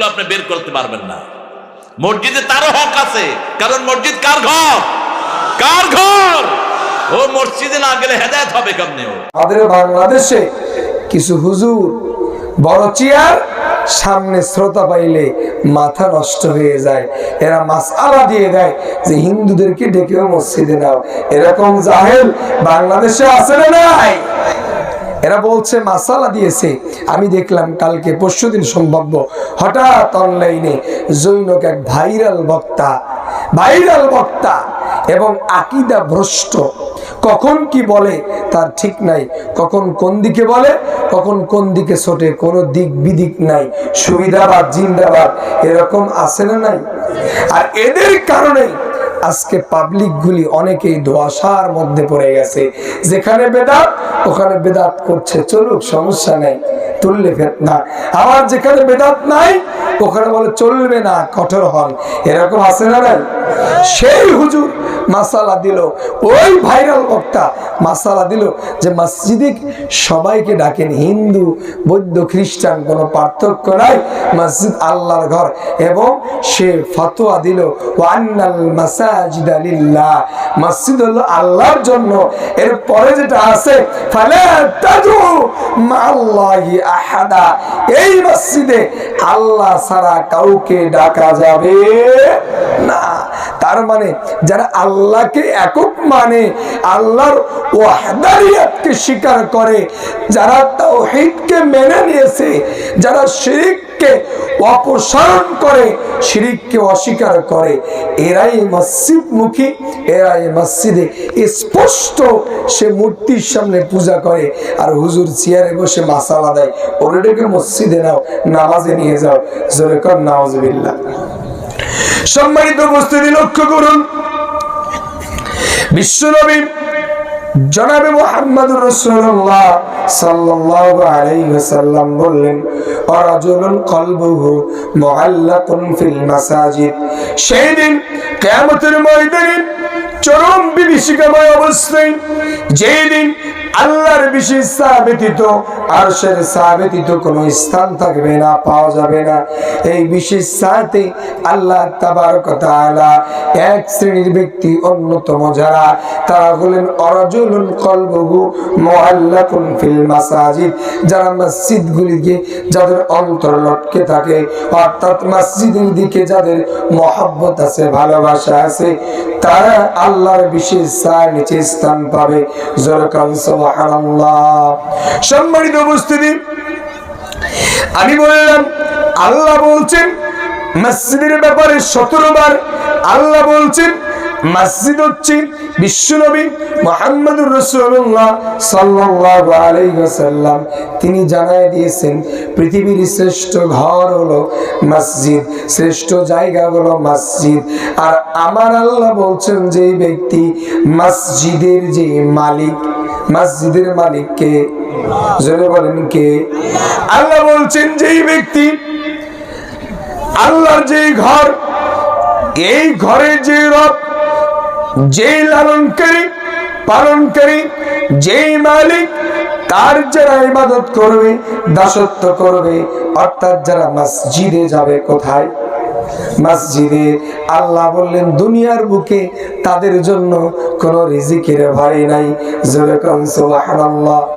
থাকলেও আপনি বের করতে পারবেন না। মসজিদে তারও হক আছে। কারণ মসজিদ কার ঘর? কার ঘর? ও মসজিদে না গেলে হেদায়ত হবে কেমনে আমাদের বাংলাদেশে কিছু হুজুর বড় চেয়ার, সামনে শ্রোতা পাইলে মাথা নষ্ট হয়ে যায়। এরা মাসআলা দিয়ে দেয় যে হিন্দুদেরকে ডেকেও মসজিদে নাও। এরকম জাহেল বাংলাদেশে আছে না নাই? এরা বলছে, মাসালা দিয়েছে। আমি দেখলাম কালকে পরশুদিন সম্ভাব্য। হঠাৎ অনলাইনে জৈনক এক ভাইরাল বক্তা ভাইরাল বক্তা এবং আকিদা ভ্রষ্ট। কখন কি বলে তার ঠিক নাই। কখন কোন দিকে বলে, কখন কোন দিকে ছোটে। কোনো দিক বিদিক নাই। সুবিধাবাদ, জিন্দাবাদ, এরকম আছে না নাই? আর এদের কারণে আজকে পাবলিক গুলি অনেকেই ধোয়াশার মধ্যে পড়ে গেছে। যেখানে বেদাত, ওখানে বেদাত করছে। চলুক, সমস্যা নেই, তুললে না। আবার যেখানে বেদাত নাই, ওখানে বলে চলবে না, কঠোর হন। এরকম আছে না সেই হুজুর মাসালা দিল। ওই ভাইরাল বক্তা মাসালা দিল যে মসজিদে সবাইকে ডাকেন, হিন্দু, বৌদ্ধ, খ্রিস্টান, কোনো পার্থক্য নাই, মসজিদ আল্লাহর ঘর। এবং সে ফতোয়া দিল, ওয়ান্নাল মাসাজিদ লিল্লাহ। মসজিদ হলো আল্লাহর জন্য। এর পরে যেটা আছে, ফালা তাদু মাআল্লাহি আহাদা। এই মসজিদে আল্লাহ ছাড়া কাউকে ডাকা যাবে না। তার মানে যারা আল্লাহকে একক মানে আল্লাহর ওয়াহদারিয়াতকে স্বীকার করে, যারা তাওহীদকে মেনে নিয়েছে, যারা শিরিককে অপসারণ করে, শিরিককে অস্বীকার করে, এরাই মসজিদ মুখী এরাই মসজিদে স্পষ্ট সে মূর্তির সামনে পূজা করে। আর হুজুর চেয়ারে বসে মাসালা দেয় ওটাকে মসজিদে নাও, নামাজে নিয়ে যাও। জোরে কর নাওজবিল্লাহ সম্মানিত উপস্থিতি লক্ষ্য করুন। বিশ্বনবী জনাবে মোহাম্মদ রসুল্লাহ সাল্লাল্লাহু আলাইহি ওয়াসাল্লাম বললেন কলবুহু মুআল্লাকুন ফিল মাসাজিদ। সেই দিন কিয়ামতের ময়দানে চরম বিভীষিকাময় অবস্থায় যেই দিন আল্লাহর বিশেষ চা ব্যতীত আরশের চা ব্যতীত কোনো স্থান থাকবে না, পাওয়া যাবে না। এই বিশেষ চাতে আল্লাহ তাবারক তাআলা এক শ্রেণির ব্যক্তি, অন্যতম যারা, তারা হলেন অরাজুলুন কলবহু মুআল্লাকুন ফিল মাসাজিদ। যারা মসজিদগুলিকে, যাদের অন্তর লটকে থাকে, অর্থাৎ মসজিদের দিকে যাদের মহব্বত আছে, ভালোবাসা আছে, তারা আল্লাহর বিশেষ চার নিচে স্থান পাবে। জোরকান সম্মানিত উপস্থিতি, আমি বললাম, আল্লাহ বলছেন, মসজিদের ব্যাপারে সতেরো বার আল্লাহ বলছেন, মসজিদ হচ্ছে বিশ্বনবী মোহাম্মদুর রসুল্লাহ আলাইহি তিনি জানায় দিয়েছেন, পৃথিবীর শ্রেষ্ঠ ঘর হলো মসজিদ, শ্রেষ্ঠ জায়গা হলো মসজিদ। আর আমার আল্লাহ বলছেন যে ব্যক্তি মসজিদের যে মালিক মসজিদের মালিক কে জোরে বলেন কে? আল্লাহ বলছেন, যেই ব্যক্তি আল্লাহর যে ঘর, এই ঘরে যে রব, যেই লালনকারী, পালনকারী, যেই মালিক, তার যারা ইবাদত করবে, দাসত্ব করবে, অর্থাৎ যারা মসজিদে যাবে কোথায়? মসজিদে। আল্লাহ বললেন, দুনিয়ার বুকে তাদের জন্য কোনো রিজিকের ভাই নাই। জোরে সোহান সুবহানাল্লাহ।